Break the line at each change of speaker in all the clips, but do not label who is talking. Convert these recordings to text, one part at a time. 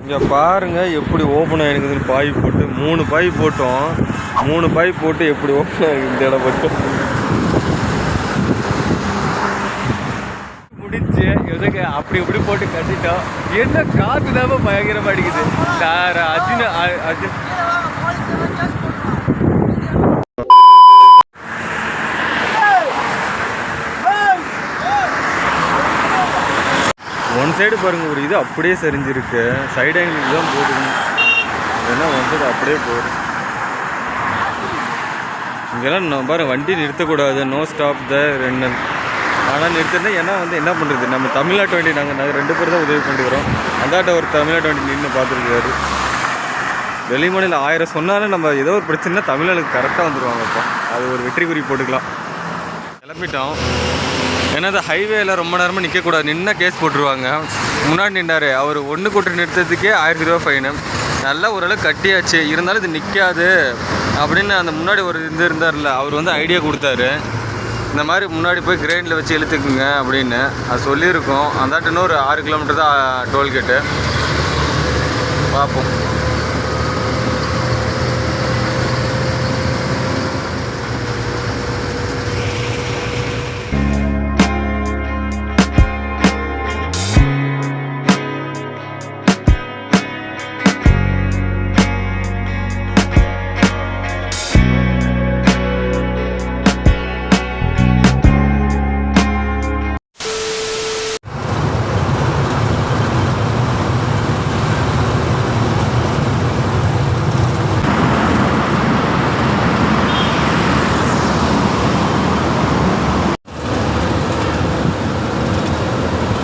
இங்கே பாருங்க எப்படி ஓப்பன் ஆகிருக்குதுன்னு பாய் போட்டு மூணு பாய் போட்டோம். மூணு பாய் போட்டு எப்படி ஓப்பன் ஆகிருக்கு இந்த இடம் மட்டும் முடிஞ்சு எதுக்கு அப்படி இப்படி போட்டு கட்டிட்டோம். என்ன காற்று தான் பயங்கரமா அடிக்குது. சார் அர்ஜுன் சைடு பாருங்கள் ஒரு இது அப்படியே சரிஞ்சிருக்கு. சைடு ஆங்கிள் தான் போதும். ஏன்னா வந்து அப்படியே போகுது இங்கெல்லாம் நான் பாருங்க வண்டி நிறுத்தக்கூடாது. நோ ஸ்டாப் த ரெண்டு ஆனால் நிறுத்தினா ஏன்னா வந்து என்ன பண்ணுறது நம்ம தமிழ்நாட்டு வண்டி நாங்கள் நாங்கள் ரெண்டு பேர் தான் உதவி பண்ணிக்கிறோம் அந்தாட்ட ஒரு தமிழ்நாட்டு வண்டி நின்று பார்த்துருக்காரு. வெளிமாநில ஆயிரம் சொன்னாலும் நம்ம ஏதோ ஒரு பிரச்சனைனா தமிழ்நாட்டுக்கு கரெக்டாக வந்துடுவாங்கப்பா அது ஒரு வெற்றி குறி போட்டுக்கலாம். கிளம்பிட்டோம். ஏன்னா அது ஹைவேல ரொம்ப நேரமாக நிற்கக்கூடாது நின்னா கேஸ் போட்டுருவாங்க. முன்னாடி நின்னாரு. அவர் ஒன்று கூட்டு நிறுத்தத்துக்கே ஆயிரத்தி ரூபா ஃபைனு நல்லா ஓரளவு கட்டியாச்சு. இருந்தாலும் இது நிற்காது அப்படின்னு அந்த முன்னாடி ஒரு இது இருந்தார்ல அவர் வந்து ஐடியா கொடுத்தாரு. இந்த மாதிரி முன்னாடி போய் கிரைண்டில் வச்சு இழுத்துக்குங்க அப்படின்னு அது சொல்லியிருக்கோம். அந்தாட்டு ஒரு ஆறு கிலோமீட்டர் தான் டோல்கேட்டு பார்ப்போம்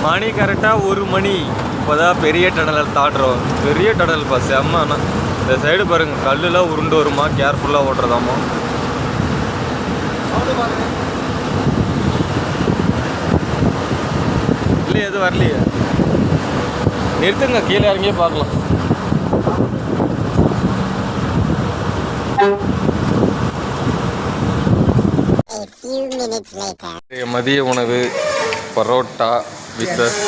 மணி கரெக்டாக ஒரு மணி. இப்போதான் பெரிய டனல் தாண்டுறோம். பெரிய டனல்ப்பா செம்ம ஆனால் இந்த சைடு பாருங்க கல்லுலாம் உருண்டு வருமா? கேர்ஃபுல்லாக ஓட்டுறதாமா இல்லை எதுவும் வரலையே? நிறுத்துங்க கீழே இறங்கியே பார்க்கலாம்.
A few minutes later.
மதிய உணவு பரோட்டா. விசஸ்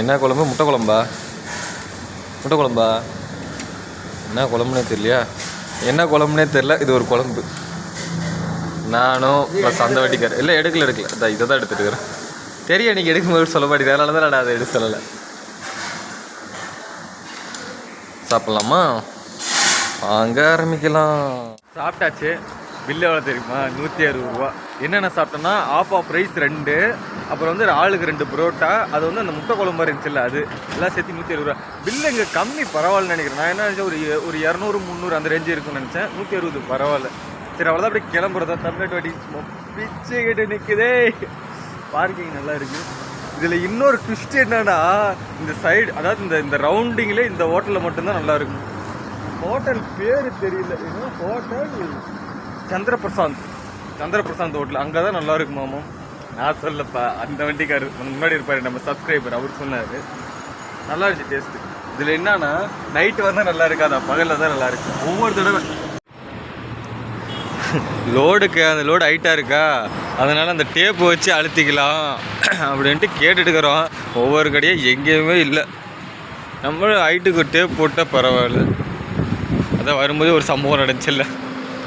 என்ன குழம்பு? முட்டை குழம்பா? முட்டை குழம்பா? என்ன குழம்புனே தெரியலையா? என்ன குழம்புனே தெரில இது ஒரு குழம்பு. நானும் ப்ளஸ் அந்த வட்டிக்கார் இல்லை எடுக்கல எடுக்கல. இதை இதை தான் எடுத்துட்டு இருக்கிறேன். தெரியும் நீங்கள் எடுக்கும்போது சொல்ல மாட்டேங்குது. அதனால தான் நான் அதை எடுத்து சொல்லலை. சாப்பிட்லாமா? வாங்க ஆரம்பிக்கலாம். சாப்பிட்டாச்சு. பில்லு எவ்வளோ தெரியுமா? நூற்றி அறுபது ரூபா. என்னென்ன சாப்பிட்டோன்னா ஆஃப் ஆஃப் ரைஸ் ரெண்டு அப்புறம் வந்து ஆளுக்கு ரெண்டு புரோட்டா அது வந்து அந்த முட்டை குழம்பு இருந்துச்சுல்ல அது எல்லாம் சேர்த்து நூற்றி அறுபது ரூபா. பில்லு இங்கே கம்மி பரவாயில்லன்னு நினைக்கிறேன். நான் என்ன நினச்சேன் ஒரு ஒரு இரநூறு முந்நூறு அந்த ரேஞ்சு இருக்கும்னு நினச்சேன். நூற்றி அறுபது பரவாயில்ல. சரி அவ்வளோதான் அப்படியே கிளம்புறதா தமிழ்நாட்டு வாட்டி சும்மா பிச்சை கேட்டு நிற்குதே பார்க்கிங் நல்லா இருக்குது இதில் இன்னொரு ட்விஸ்ட் என்னன்னா இந்த சைடு அதாவது இந்த இந்த ரவுண்டிங்கில் இந்த ஹோட்டலில் மட்டும்தான் நல்லா இருக்கும். ஹோட்டல் பேர் தெரியல. ஏன்னா ஹோட்டல் சந்திரபிரசாந்த். சந்திரபிரசாந்த் ஹோட்டல். அங்கே தான் நல்லா இருக்கும் மாமா. நான் சொல்லப்பா அந்த வண்டிக்காரர் முன்னாடி இருப்பார் நம்ம சப்ஸ்கிரைபர் அவர் சொன்னார். நல்லா இருந்துச்சு டேஸ்ட் இதில் என்னன்னா நைட்டு வந்தால் நல்லா இருக்காதா? பகலில் தான் நல்லா இருக்கு. ஒவ்வொரு தடவை. லோடுக்கு அந்த லோடு ஹைட்டாக இருக்கா? அதனால் அந்த டேப்பு வச்சு அழுத்திக்கலாம் அப்படின்ட்டு கேட்டுட்டுக்கிறோம். ஒவ்வொரு கடையும் எங்கேயுமே இல்லை. நம்மளும் ஹைட்டுக்கு டேப் போட்டால் பரவாயில்ல. அதான் வரும்போது ஒரு சம்பவம் நடந்துச்சுல்ல.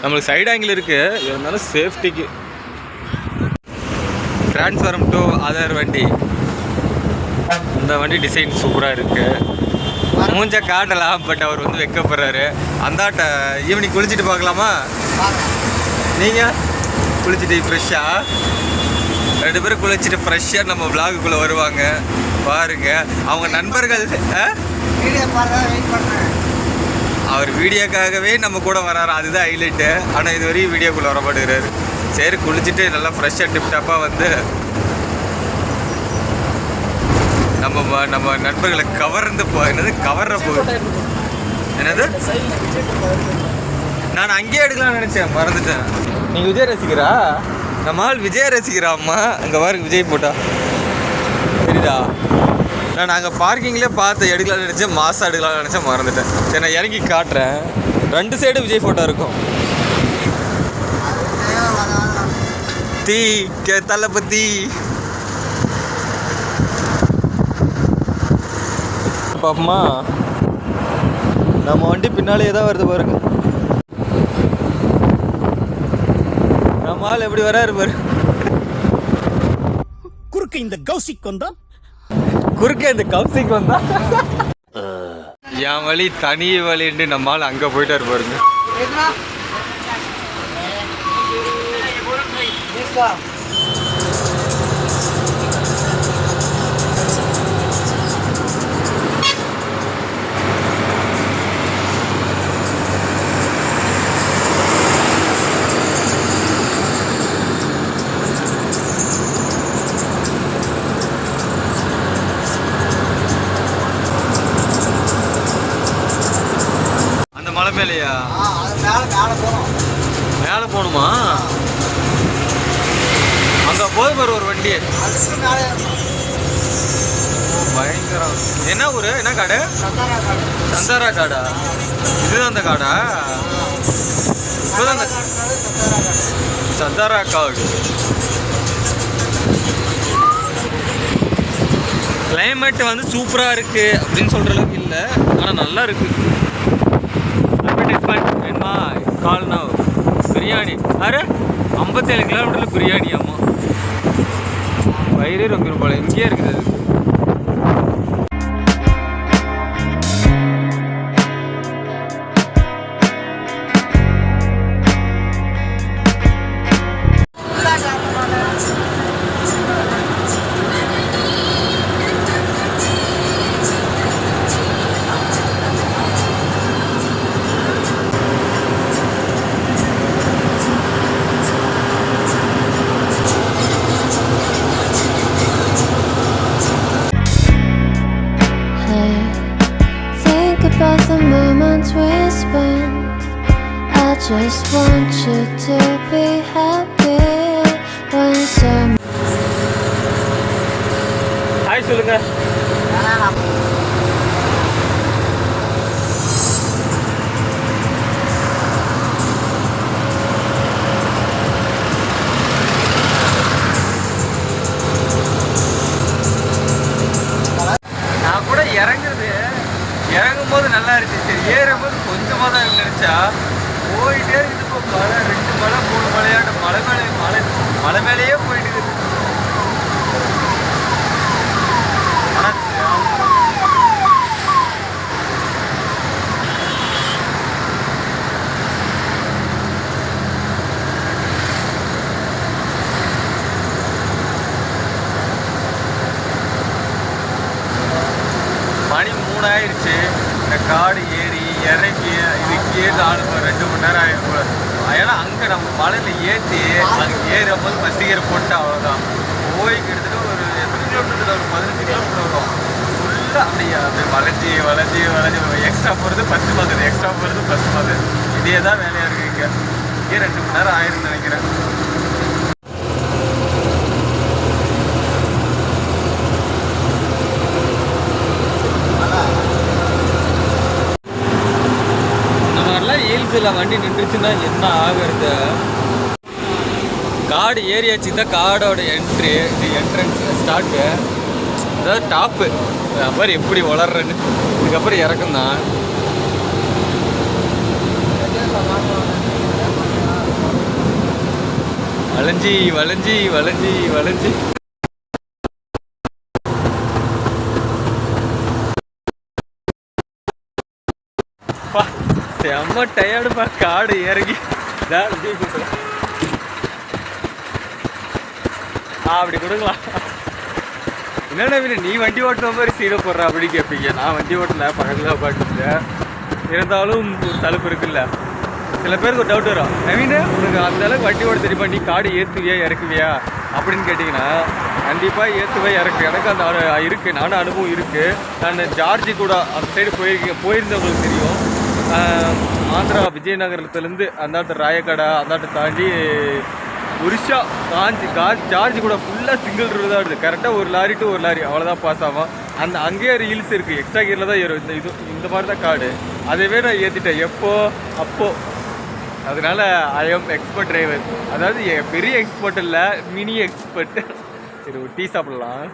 நம்மளுக்கு சைடு ஆங்கிள் இருக்குது இருந்தாலும் சேஃப்டிக்கு ட்ரான்ஸ்ஃபார்ம் டு அதர் வண்டி. இந்த வண்டி டிசைன் சூப்பராக இருக்குது மூஞ்ச காட்டலாம் பட் அவர் வந்து வைக்கப்படுறாரு. அந்தாட்ட ஈவினிங் குளிச்சுட்டு பார்க்கலாமா? நீங்கள் குளிச்சுட்டு ஃப்ரெஷ்ஷாக ரெண்டு பேரும் குளிச்சுட்டு ஃப்ரெஷ்ஷாக நம்ம விலாகுக்குள்ளே வருவாங்க. பாருங்கள் அவங்க நண்பர்கள் ஆ? அவர் வீடியோக்காகவே நம்ம கூட வராரு. அதுதான் ஹைலைட்டு ஆனால் இது வரையும் வீடியோக்குள்ளே வர சரி குளிச்சுட்டு நல்லா ஃப்ரெஷ்ஷாக டிப்டாப்பாக வந்து நம்ம நம்ம நண்பர்களை கவர்ந்து போ என்னது? கவர்ற போகுது என்னது? நான் அங்கேயே எடுக்கலாம்னு நினச்சேன். மறந்துட்டேன். நீங்கள் விஜய் ரசிக்கிறா நம்ம ஆள் விஜய் ரசிக்கிறா அம்மா. அங்கே பாருங்க விஜய் போட்டா சரிதா நான் நாங்கள் பார்க்கிங்லேயே பார்த்து எடுக்கலாம்னு நினச்சேன் மாதம் எடுக்கலாம்னு நினச்சேன் மறந்துட்டேன். சரி நான் இறங்கி காட்டுறேன். ரெண்டு சைடு விஜய் ஃபோட்டோ இருக்கும். தீ கே தளபதி ரிவர்ஸ் பார்ப்போமா நம்ம வண்டி பின்னாலேயே தான் வருது பாருங்க. நம்ம ஆள் எப்படி வராரு பாரு.
குறுக்கு இந்த கௌசிக் வந்தான்.
குறுக்க இந்த கவுசிக்கு வந்தா என் வழி தனி வழின்னு நம்ம ஆள் அங்கே போயிட்டாரு பாருங்க மலை மேலையா மேலே போகணுமா? அங்கே போது பாரு ஒரு வண்டி. பயங்கரம். என்ன ஊரு? என்ன காடு? சந்தாரா காடா. இதுதான் அந்த காடா? அந்த சந்தாரா காடு. கிளைமேட் வந்து சூப்பராக இருக்கு அப்படின்னு சொல்ற அளவுக்கு இல்லை. ஆனால் நல்லா இருக்கு. அட்வர்டைஸ்மெண்ட் வேணுமா கால் நவ் பிரியாணி. அரு ஐம்பத்தேழு கிலோமீட்டரில் பிரியாணி அம்மா வயிறே ரொம்ப போல இங்கேயே இருக்குது. அது
for the moments we spent I just want you to be happy when some
Hi, Sulunga. மலை மேலேயே போயிட்டு இருக்குது மூணு மணி இந்த காடு ஏறி இறங்கி இதுக்கு ஏறி ரெண்டு மணி நேரம் ஆகிடும் ஏன்னா அங்கே நம்ம மலையில் ஏற்றி அங்கே ஏறும் போது ஃபஸ்ட் இயர் போட்டு அவ்வளோதான் போய் கிட்டத்தட்ட ஒரு எத்தனை கிலோமீட்டர் ஒரு பதினஞ்சு கிலோமீட்டர் வரும். ஃபுல்லாக அப்படியே அப்படியே வளைஞ்சி வளைஞ்சி வளைஞ்சி எக்ஸ்ட்ரா போகிறது ஃபஸ்ட்டு பார்க்குது எக்ஸ்ட்ரா போகிறது ஃபஸ்ட்டு பார்க்குது இதே தான் வேலையாக இருக்குது இங்கே. இங்கே ரெண்டு மணி நேரம் ஆயிரும்னு நினைக்கிறேன். இந்த மாதிரிலாம் ஹீல்ஸில் வண்டி நின்றுச்சுன்னா என்ன ஆகுறது? காடு ஏரியாச்சு தான் காடோட என்ட்ரி இது என்ட்ரன்ஸ் ஸ்டார்ட்டு அதாவது டாப்பு அப்புறம் எப்படி வளர்றேன்னு இதுக்கப்புறம் இறக்கம் தான் வளைஞ்சி வளைஞ்சி வளைஞ்சி வளைஞ்சி பா, செம்ம டயர்டுப்பா காடு இறங்கி. ஆ அப்படி கொடுக்கலாம் என்னடா வீடு நீ வண்டி ஓட்டுற மாதிரி சீரை போடுற அப்படி கேட்பீங்க நான் வண்டி ஓட்டல பக்கத்தில் உட்காந்துருந்தேன் இருந்தாலும் ஒரு தழுப்பு இருக்குல்ல. சில பேருக்கு ஒரு டவுட் வரும். நவீன உனக்கு அந்த அளவுக்கு வண்டி ஓட்ட தெரியுமா? நீ காடு ஏற்றுவியா இறக்குவியா? அப்படின்னு கேட்டிங்கன்னா கண்டிப்பாக ஏற்றுவே இறக்கு. எனக்கு அந்த அனு- இருக்கு. நானும் அனுபவம் இருக்குது நான் ஜார்ஜி கூட அந்த சைடு போயிருக்கேன். போயிருந்தவங்களுக்கு தெரியும். ஆந்திரா விஜயநகரத்துலேருந்து அந்தாட்ட ராயக்கடை அந்தாட்டு தாண்டி ஒரிஷா காஞ்சி கார் ஜார்ஜ் கூட ஃபுல்லாக சிங்கிள் ரோடு தான் இருக்குது கரெக்டாக ஒரு லாரி டு ஒரு லாரி அவ்வளோதான் பாஸ் ஆகும். அந்த அங்கேயே ரீல்ஸ் இருக்குது எக்ஸ்ட்ரா கீரில் தான் ஏறும். இந்த இது இந்த மாதிரி தான் காடு. அதேவே நான் ஏற்றிட்டேன் எப்போ அப்போ. அதனால் ஐ எம் எக்ஸ்பர்ட் டிரைவர் அதாவது பெரிய எக்ஸ்பர்ட் இல்லை மினி எக்ஸ்பர்ட் சரி ஒரு டீ சாப்பிட்லாம்.